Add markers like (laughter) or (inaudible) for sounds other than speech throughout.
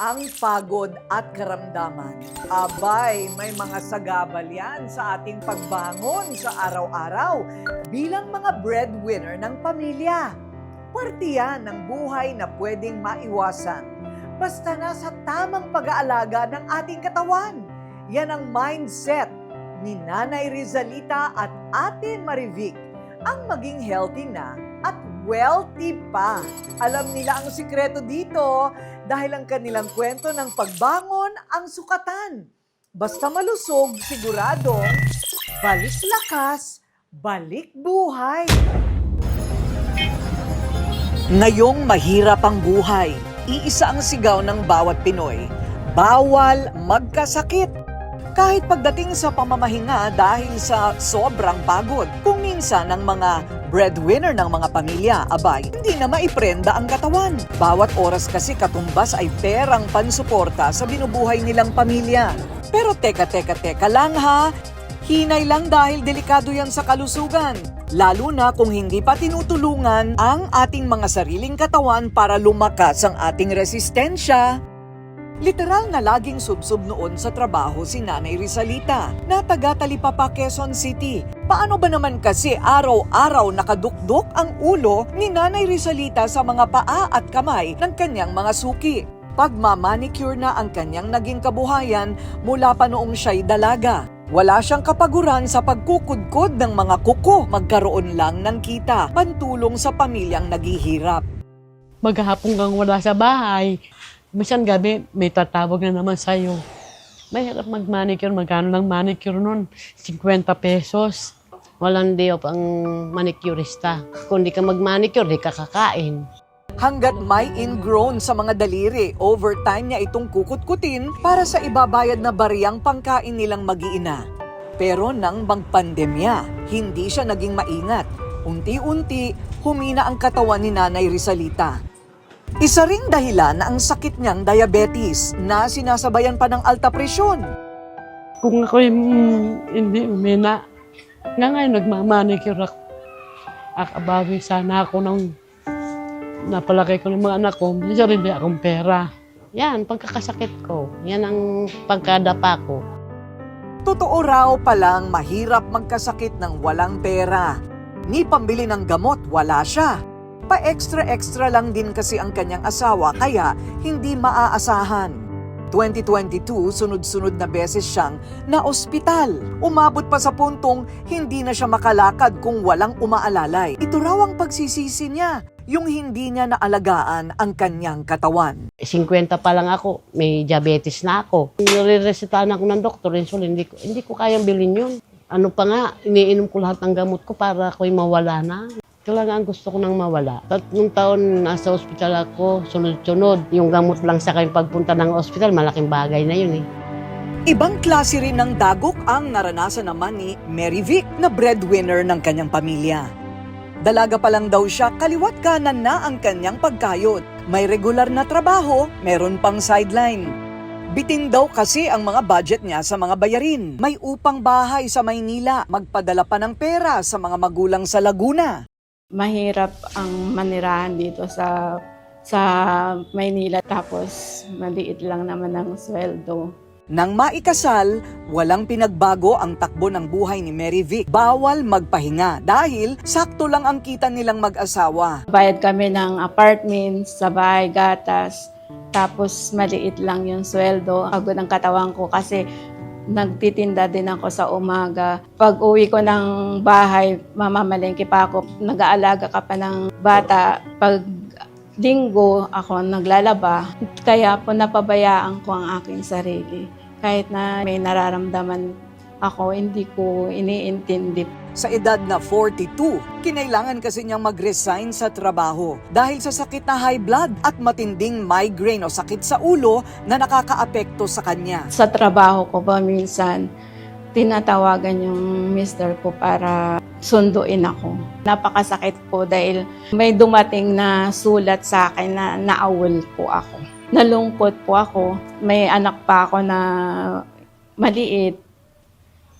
ang pagod at karamdaman. Abay, may mga sagabal yan sa ating pagbangon sa araw-araw bilang mga breadwinner ng pamilya. Parte yan ng buhay na pwedeng maiwasan. Basta nasa tamang pag-aalaga ng ating katawan. Yan ang mindset ni Nanay Rizalita at Ate Marivic ang maging healthy na at wealthy pa. Alam nila ang sikreto dito dahil ang kanilang kwento ng pagbangon ang sukatan. Basta malusog, siguradong balik lakas, balik buhay. Ngayong mahirap ang buhay, iisa ang sigaw ng bawat Pinoy. Bawal magkasakit. Kahit pagdating sa pamamahinga dahil sa sobrang pagod, kung minsan ang mga breadwinner ng mga pamilya, abay, hindi na maiprenda ang katawan. Bawat oras kasi katumbas ay perang pansuporta sa binubuhay nilang pamilya. Pero teka, teka, teka lang ha, Hinay lang dahil delikado yan sa kalusugan. Lalo na kung hindi pa tinutulungan ang ating mga sariling katawan para lumakas ang ating resistensya. Literal na laging subsob noon sa trabaho si Nanay Rizalita na taga Talipapa, Quezon City. Paano ba naman kasi araw-araw nakadukdok ang ulo ni Nanay Rizalita sa mga paa at kamay ng kanyang mga suki? Pagmamanicure na ang kanyang naging kabuhayan mula pa noong siya'y dalaga. Wala siyang kapaguran sa pagkukudkod ng mga kuko. Magkaroon lang ng kita, pantulong sa pamilyang naghihirap. maghapon kang wala sa bahay. Minsan gabi, may tatawag na naman sa'yo. Mahirap mag-manicure. Magkano lang manicure nun? 50 pesos. Walang day off ang manicurista. Kung di ka mag-manicure, di ka kakain. Hanggat may ingrown sa mga daliri, overtime niya itong kukutkutin para sa ibabayad na bariyang pangkain nilang mag-iina. Pero nang magpandemya, hindi siya naging maingat. Unti-unti, humina ang katawan ni Nanay Rizalita. Isa ring dahilan na ang sakit niyang diabetes na sinasabayan pa ng alta presyon. Kung ako'y mm, hindi umina, nga ngayon nagmamanicure ako. Akabawi sana ako ng napalaki ko ng mga anak ko. May sarili akong pera. Yan, pagkakasakit ko. Yan ang pagkadapa ko. Totoo raw palang mahirap magkasakit ng walang pera. Ni pambili ng gamot, wala siya. Pa-extra-extra lang din kasi ang kanyang asawa kaya hindi maaasahan. 2022, sunod-sunod na beses siyang na-ospital. Umabot pa sa puntong hindi na siya makalakad kung walang umaalalay. Ito raw ang pagsisisi niya, yung hindi niya naalagaan ang kanyang katawan. 50 pa lang ako, may diabetes na ako. Nire-resetahan ako ng doktor, insulin, hindi ko, hindi ko kayang bilhin yun. Ano pa nga, iniinom ko lahat ng gamot ko para ako'y mawala na. Talaga ang gusto ko nang mawala. Tatlong taon nasa ospital ako, sunod-sunod. Yung gamot lang sa akin pagpunta ng ospital, malaking bagay na yun eh. Ibang klase rin ng dagok ang naranasan naman ni Mary Vic na breadwinner ng kanyang pamilya. Dalaga pa lang daw siya, kaliwat kanan na ang kanyang pagkayod. May regular na trabaho, meron pang sideline. Bitin daw kasi ang mga budget niya sa mga bayarin. May upang bahay sa Maynila, magpadala pa ng pera sa mga magulang sa Laguna. Mahirap ang manirahan dito sa sa Maynila tapos maliit lang naman ang sweldo. Nang maikasal, walang pinagbago ang takbo ng buhay ni Mary Vic. Bawal magpahinga dahil sakto lang ang kita nilang mag-asawa. Bayad kami ng apartment, sa bahay, gatas, tapos maliit lang yung sweldo. Pagod ang katawan ko kasi nagtitinda din ako sa umaga. Pag uwi ko ng bahay, mamamalengke pa ako. Nag-aalaga ka pa ng bata. Pag linggo, ako naglalaba. Kaya po napabayaan ko ang aking sarili. Kahit na may nararamdaman ako, hindi ko iniintindi Sa edad na 42, kinailangan kasi niyang mag-resign sa trabaho dahil sa sakit na high blood at matinding migraine o sakit sa ulo na nakakaapekto sa kanya. sa trabaho ko pa minsan, tinatawagan yung mister ko para sunduin ako. Napakasakit po dahil may dumating na sulat sa akin na naawol po ako. Nalungkot po ako. May anak pa ako na maliit.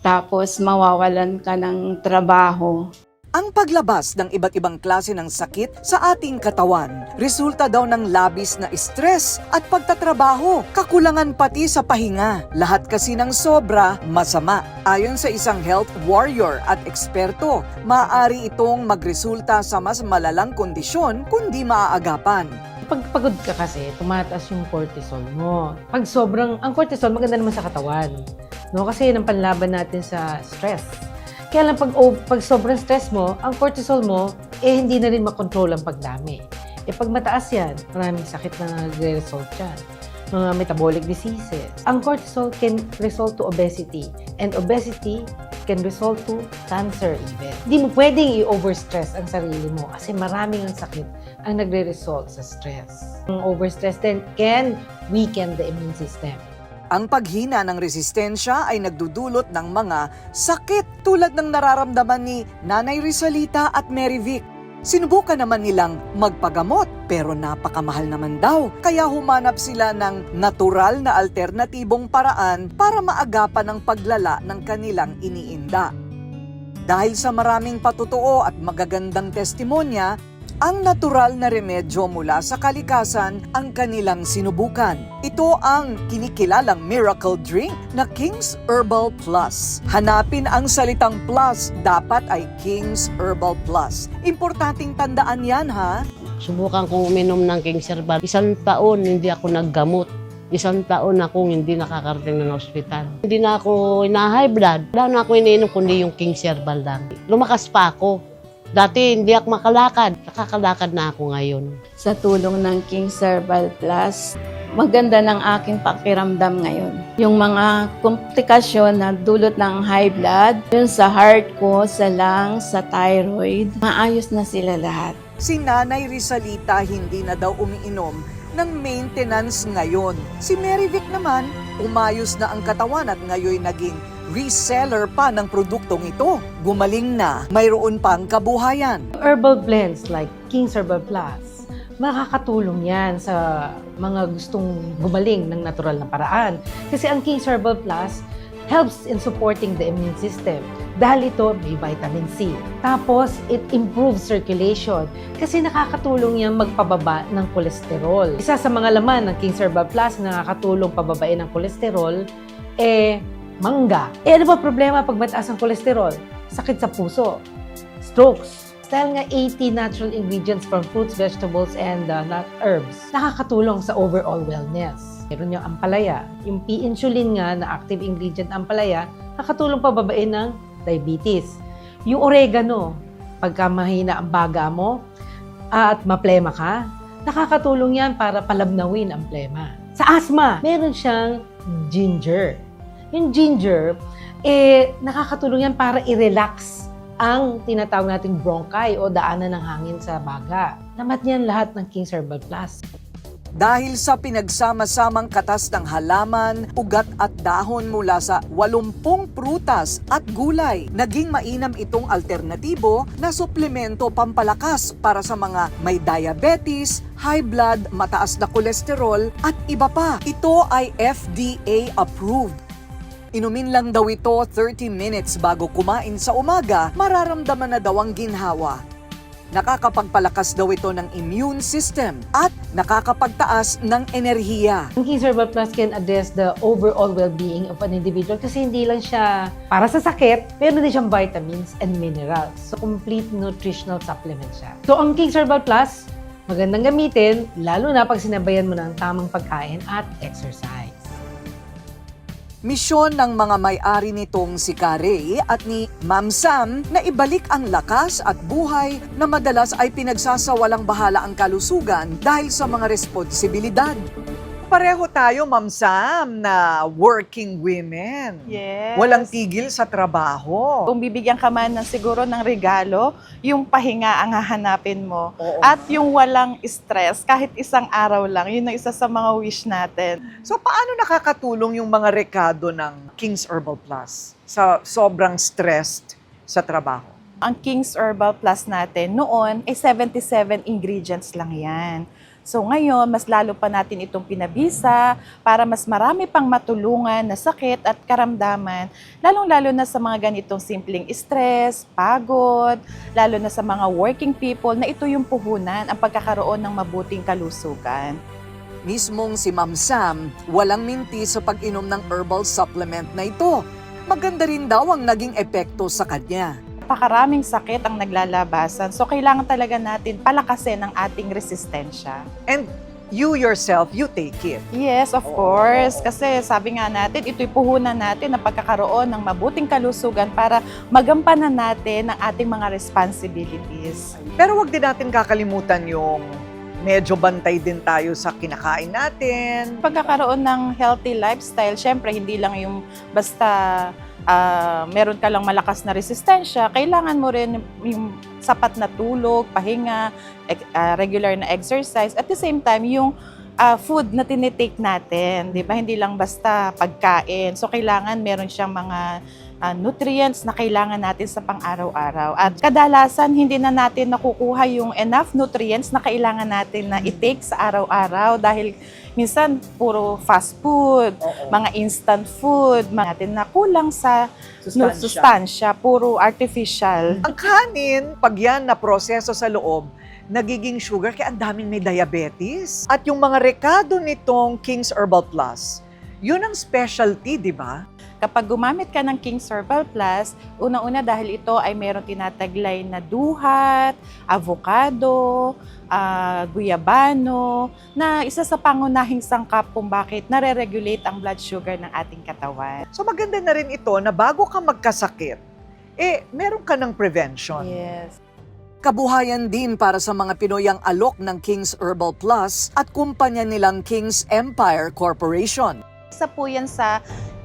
Tapos mawawalan ka ng trabaho. Ang paglabas ng iba't ibang klase ng sakit sa ating katawan, resulta daw ng labis na stress at pagtatrabaho, kakulangan pati sa pahinga. Lahat kasi ng sobra, masama. Ayon sa isang health warrior at eksperto, maaari itong magresulta sa mas malalang kondisyon kundi maaagapan. Pag pagod ka kasi, tumataas yung cortisol mo. Pag sobrang, ang cortisol maganda naman sa katawan. No? Kasi yun ang panlaban natin sa stress. Kaya lang pag, oh, pag sobrang stress mo, ang cortisol mo, eh hindi na rin makontrol ang pagdami. Eh pag mataas yan, maraming sakit na nagre-result yan. Mga metabolic diseases. Ang cortisol can result to obesity. And obesity can result to cancer even. Hindi mo pwedeng i-overstress ang sarili mo kasi maraming ang sakit ang nagre-result sa stress. Ang overstress then can weaken the immune system. Ang paghina ng resistensya ay nagdudulot ng mga sakit tulad ng nararamdaman ni Nanay Rizalita at Mary Vic. Sinubukan naman nilang magpagamot pero napakamahal naman daw kaya humanap sila ng natural na alternatibong paraan para maagapan ang paglala ng kanilang iniinda. Dahil sa maraming patutuo at magagandang testimonya, ang natural na remedyo mula sa kalikasan ang kanilang sinubukan. Ito ang kinikilalang miracle drink na King's Herbal Plus. Hanapin ang salitang plus, dapat ay King's Herbal Plus. Importanteng tandaan yan ha. Subukan kong uminom ng King Herbal. Isang taon hindi ako naggamot. Isang taon akong hindi nakakarating ng ospital. Hindi na ako ina-high blood. Wala na ako iniinom kundi yung King Herbal lang. Lumakas pa ako. Dati hindi ako makalakad. Nakakalakad na ako ngayon. Sa tulong ng King Herbal Plus, maganda ng aking pakiramdam ngayon. Yung mga komplikasyon na dulot ng high blood, yun sa heart ko, sa lungs, sa thyroid, maayos na sila lahat. Si Nanay Rizalita hindi na daw umiinom ng maintenance ngayon. Si Mary Vic naman, umayos na ang katawan at ngayon naging reseller pa ng produktong ito. Gumaling na, mayroon pang kabuhayan. Herbal blends like King's Herbal Plus, makakatulong yan sa mga gustong gumaling ng natural na paraan. Kasi ang King's Herbal Plus helps in supporting the immune system. Dahil ito may vitamin C. Tapos, it improves circulation kasi nakakatulong yan magpababa ng kolesterol. Isa sa mga laman ng King's Herbal Plus na nakakatulong pababain ng kolesterol, eh, mangga. Eh, ano ba problema pag mataas ang kolesterol? Sakit sa puso, strokes. Dahil nga 80 natural ingredients from fruits, vegetables, and uh, nut herbs, nakakatulong sa overall wellness. Meron yung ampalaya. Yung P-insulin nga na active ingredient ampalaya, nakakatulong pababain ng diabetes. Yung oregano, pagka mahina ang baga mo at maplema ka, nakakatulong yan para palabnawin ang plema. Sa asthma, meron siyang ginger. Yung ginger, eh, nakakatulong yan para i-relax ang tinatawag nating bronchi o daanan ng hangin sa baga. Namat niyan lahat ng King's Herbal Plus. Dahil sa pinagsama-samang katas ng halaman, ugat at dahon mula sa 80 prutas at gulay, naging mainam itong alternatibo na suplemento pampalakas para sa mga may diabetes, high blood, mataas na kolesterol at iba pa. Ito ay FDA approved. Inumin lang daw ito 30 minutes bago kumain sa umaga, mararamdaman na daw ang ginhawa. Nakakapagpalakas daw ito ng immune system at nakakapagtaas ng enerhiya. Ang King's Herbal Plus can address the overall well-being of an individual kasi hindi lang siya para sa sakit, meron din siyang vitamins and minerals. So, complete nutritional supplement siya. So, ang King's Herbal Plus, magandang gamitin, lalo na pag sinabayan mo ng tamang pagkain at exercise. Misyon ng mga may-ari nitong si Kare at ni Ma'am Sam na ibalik ang lakas at buhay na madalas ay pinagsasawalang bahala ang kalusugan dahil sa mga responsibilidad. Pareho tayo, Ma'am Sam, na working women. Yes. Walang tigil sa trabaho. Kung bibigyan ka man ng siguro ng regalo, yung pahinga ang hahanapin mo. Oo. At yung walang stress, kahit isang araw lang, yun ang isa sa mga wish natin. So paano nakakatulong yung mga rekado ng King's Herbal Plus sa sobrang stressed sa trabaho? Ang King's Herbal Plus natin noon ay 77 ingredients lang yan. So ngayon, mas lalo pa natin itong pinabisa para mas marami pang matulungan na sakit at karamdaman, lalong-lalo na sa mga ganitong simpleng stress, pagod, lalo na sa mga working people na ito yung puhunan ang pagkakaroon ng mabuting kalusugan. Mismong si Ma'am Sam, walang minti sa pag-inom ng herbal supplement na ito. Maganda rin daw ang naging epekto sa kanya. Napakaraming sakit ang naglalabasan. So kailangan talaga natin palakasin ang ating resistensya. And you yourself, you take it. Yes, of course. Kasi sabi nga natin, ito'y puhunan natin ng pagkakaroon ng mabuting kalusugan para magampanan natin ang ating mga responsibilities. Pero wag din natin kakalimutan yung medyo bantay din tayo sa kinakain natin. Pagkakaroon ng healthy lifestyle, syempre hindi lang yung basta ah, meron ka lang malakas na resistensya, kailangan mo rin yung sapat na tulog, pahinga, ah, regular na exercise. At the same time, yung ah, food na tinitake natin, di ba? Hindi lang basta pagkain. So, kailangan meron siyang mga ah, nutrients na kailangan natin sa pang-araw-araw. At kadalasan, hindi na natin nakukuha yung enough nutrients na kailangan natin na i-take sa araw-araw dahil minsan puro fast food, mga instant food, mga natin na kulang sa nu- sustansya, puro artificial. Ang kanin, pag yan na proseso sa loob, nagiging sugar kaya ang daming may diabetes. At yung mga rekado nitong King's Herbal Plus, yun ang specialty, di ba? Kapag gumamit ka ng King's Herbal Plus, una-una dahil ito ay meron tinataglay na duhat, avocado, ah, guyabano, na isa sa pangunahing sangkap kung bakit nare-regulate ang blood sugar ng ating katawan. So maganda na rin ito na bago ka magkasakit, eh, meron ka ng prevention. Yes. Kabuhayan din para sa mga Pinoy ang alok ng King's Herbal Plus at kumpanya nilang King's Empire Corporation. Isa po yan sa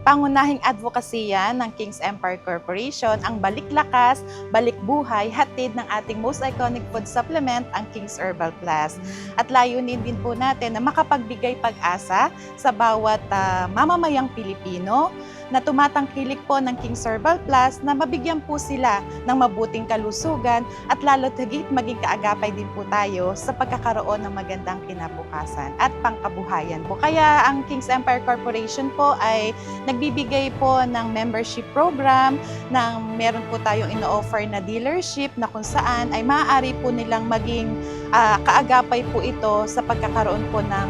pangunahing advokasya ng King's Empire Corporation, ang balik lakas, balik buhay, hatid ng ating most iconic food supplement, ang King's Herbal Plus. At layunin din po natin na makapagbigay pag-asa sa bawat ah, mamamayang Pilipino na tumatangkilik po ng King's Herbal Plus na mabigyan po sila ng mabuting kalusugan at lalo't higit maging kaagapay din po tayo sa pagkakaroon ng magandang kinabukasan at pangkabuhayan po. Kaya ang King's Empire Corporation po ay nagbibigay po ng membership program, ng meron po tayong ino-offer na dealership na kung saan ay maaari po nilang maging ah, kaagapay po ito sa pagkakaroon po ng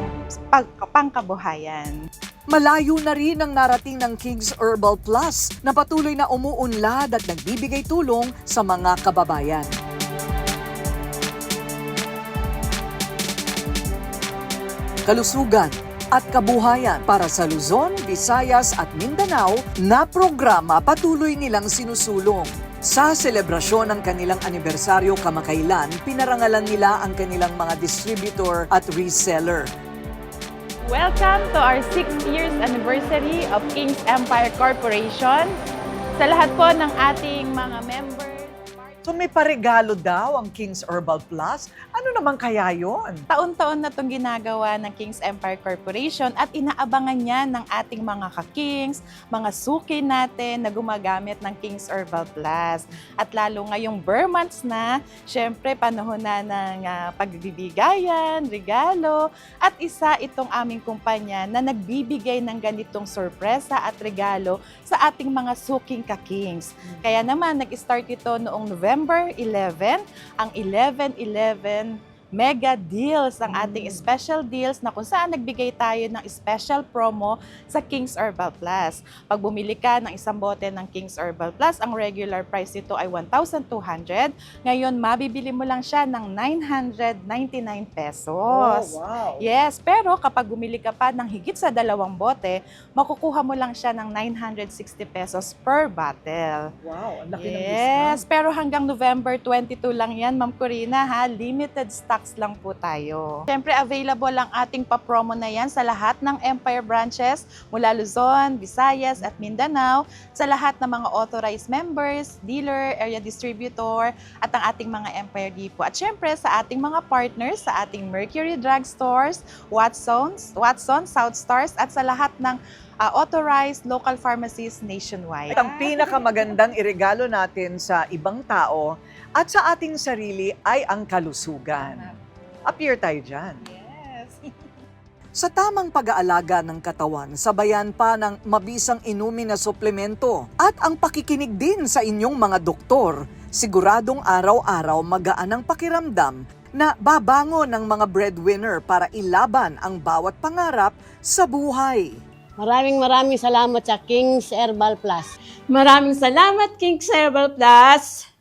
pangkabuhayan. Malayo na rin ang narating ng King's Herbal Plus na patuloy na umuunlad at nagbibigay tulong sa mga kababayan. Kalusugan at kabuhayan para sa Luzon, Visayas at Mindanao na programa patuloy nilang sinusulong. Sa selebrasyon ng kanilang anibersaryo kamakailan, pinarangalan nila ang kanilang mga distributor at reseller. Welcome to our 6th years anniversary of King's Empire Corporation. Sa lahat po ng ating mga members, So may paregalo daw ang King's Herbal Plus. Ano naman kaya yon? taon-taon na itong ginagawa ng King's Empire Corporation at inaabangan niya ng ating mga ka-Kings, mga suki natin na gumagamit ng King's Herbal Plus. At lalo ngayong Burr months na, syempre panahon na ng ah, pagbibigayan, regalo, at isa itong aming kumpanya na nagbibigay ng ganitong sorpresa at regalo sa ating mga suking ka-Kings. Kaya naman, nag-start ito noong November 11, ang 11-11 mega deals, ang ating special deals na kung saan nagbigay tayo ng special promo sa King's Herbal Plus. Pag bumili ka ng isang bote ng King's Herbal Plus, ang regular price nito ay 1,200. Ngayon, mabibili mo lang siya ng 999 pesos. wow. Yes, pero kapag bumili ka pa ng higit sa dalawang bote, makukuha mo lang siya ng 960 pesos per bottle. Wow, ang laki ng Yes, pero hanggang November 22 lang yan, Ma'am Corina, ha? Limited stocks lang po tayo. Siyempre, available ang ating pa-promo na yan sa lahat ng Empire branches mula Luzon, Visayas at Mindanao, sa lahat ng mga authorized members, dealer, area distributor, at ang ating mga Empire Depot. At siyempre, sa ating mga partners, sa ating Mercury Drug Stores, Watsons, Watson, South Stars, at sa lahat ng ah, authorized local pharmacies nationwide. At ang pinakamagandang iregalo natin sa ibang tao at sa ating sarili ay ang kalusugan. Appear tayo dyan. (laughs) Sa tamang pag-aalaga ng katawan, sabayan pa ng mabisang inumin na suplemento at ang pakikinig din sa inyong mga doktor, siguradong araw-araw magaan ang pakiramdam na babangon ng mga breadwinner para ilaban ang bawat pangarap sa buhay. Maraming maraming salamat sa King's Herbal Plus. Maraming salamat, King Cerebral Plus!